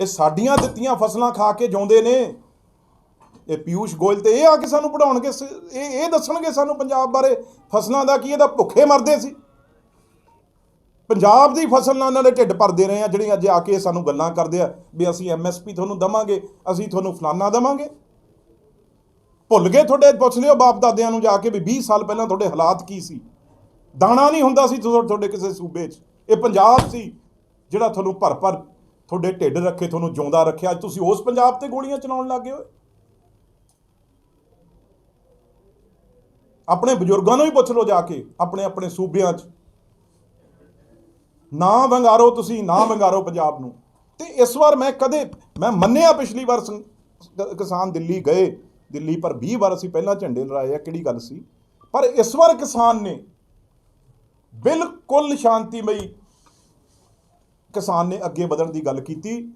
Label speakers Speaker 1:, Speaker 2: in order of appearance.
Speaker 1: ਇਹ ਸਾਡੀਆਂ ਦਿੱਤੀਆਂ ਫਸਲਾਂ ਖਾ ਕੇ ਜਿਉਂਦੇ ਨੇ। ਇਹ ਪਿਊਸ਼ ਗੋਇਲ ਤੇ ਇਹ ਆ ਕੇ ਸਾਨੂੰ ਪੜਾਉਣਗੇ ਇਹ ਇਹ ਦੱਸਣਗੇ ਸਾਨੂੰ ਪੰਜਾਬ ਬਾਰੇ ਫਸਲਾਂ ਦਾ ਕੀ ਇਹਦਾ ਭੁੱਖੇ ਮਰਦੇ ਸੀ। ਪੰਜਾਬ ਦੀ ਫਸਲ ਨਾਲ ਇਹਨਾਂ ਦੇ ਢਿੱਡ ਭਰਦੇ ਰਹੇ ਆ, ਜਿਹੜੀਆਂ ਅੱਜ ਆ ਕੇ ਸਾਨੂੰ ਗੱਲਾਂ ਕਰਦੇ ਆ ਵੀ ਅਸੀਂ ਐਮਐਸਪੀ ਤੁਹਾਨੂੰ ਦਵਾਂਗੇ, ਅਸੀਂ ਤੁਹਾਨੂੰ ਫਲਾਨਾ ਦਵਾਂਗੇ। ਭੁੱਲ ਗਏ ਤੁਹਾਡੇ, ਪੁੱਛ ਲਿਓ ਬਾਪ ਦਾਦਿਆਂ ਨੂੰ ਜਾ ਕੇ ਵੀ 20 ਸਾਲ ਪਹਿਲਾਂ ਤੁਹਾਡੇ ਹਾਲਾਤ ਕੀ ਸੀ। ਦਾਣਾ ਨਹੀਂ ਹੁੰਦਾ ਸੀ ਤੁਹਾ- ਤੁਹਾਡੇ ਕਿਸੇ ਸੂਬੇ 'ਚ। ਇਹ ਪੰਜਾਬ ਸੀ ਜਿਹੜਾ ਤੁਹਾਨੂੰ ਭਰ ਭਰ ਤੁਹਾਡੇ ਢਿੱਡ ਰੱਖੇ, ਤੁਹਾਨੂੰ ਜਿਉਂਦਾ ਰੱਖਿਆ ਅੱਜ ਤੁਸੀਂ ਉਸ ਪੰਜਾਬ ਤੇ ਗੋਲੀਆਂ ਚਲਾਉਣ ਲੱਗ ਗਏ ਹੋ ਆਪਣੇ ਬਜ਼ੁਰਗਾਂ ਨੂੰ ਵੀ ਪੁੱਛ ਲਓ ਜਾ ਕੇ, ਆਪਣੇ ਆਪਣੇ ਸੂਬਿਆਂ 'ਚ। ਨਾ ਵੰਗਾਰੋ ਤੁਸੀਂ, ਨਾ ਵੰਗਾਰੋ ਪੰਜਾਬ ਨੂੰ। ਤੇ ਇਸ ਵਾਰ ਮੈਂ ਕਦੇ, ਮੈਂ ਮੰਨਿਆ ਪਿਛਲੀ ਵਾਰ ਕਿਸਾਨ ਦਿੱਲੀ ਗਏ, ਦਿੱਲੀ ਪਰ 20 ਵਾਰ ਅਸੀਂ ਪਹਿਲਾਂ ਝੰਡੇ ਲੜਾਏ ਆ, ਕਿਹੜੀ ਗੱਲ ਸੀ? ਪਰ ਇਸ ਵਾਰ ਕਿਸਾਨ ਨੇ ਬਿਲਕੁਲ ਸ਼ਾਂਤੀਮਈ ਕਿਸਾਨ ਨੇ ਅੱਗੇ ਵਧਣ ਦੀ ਗੱਲ ਕੀਤੀ।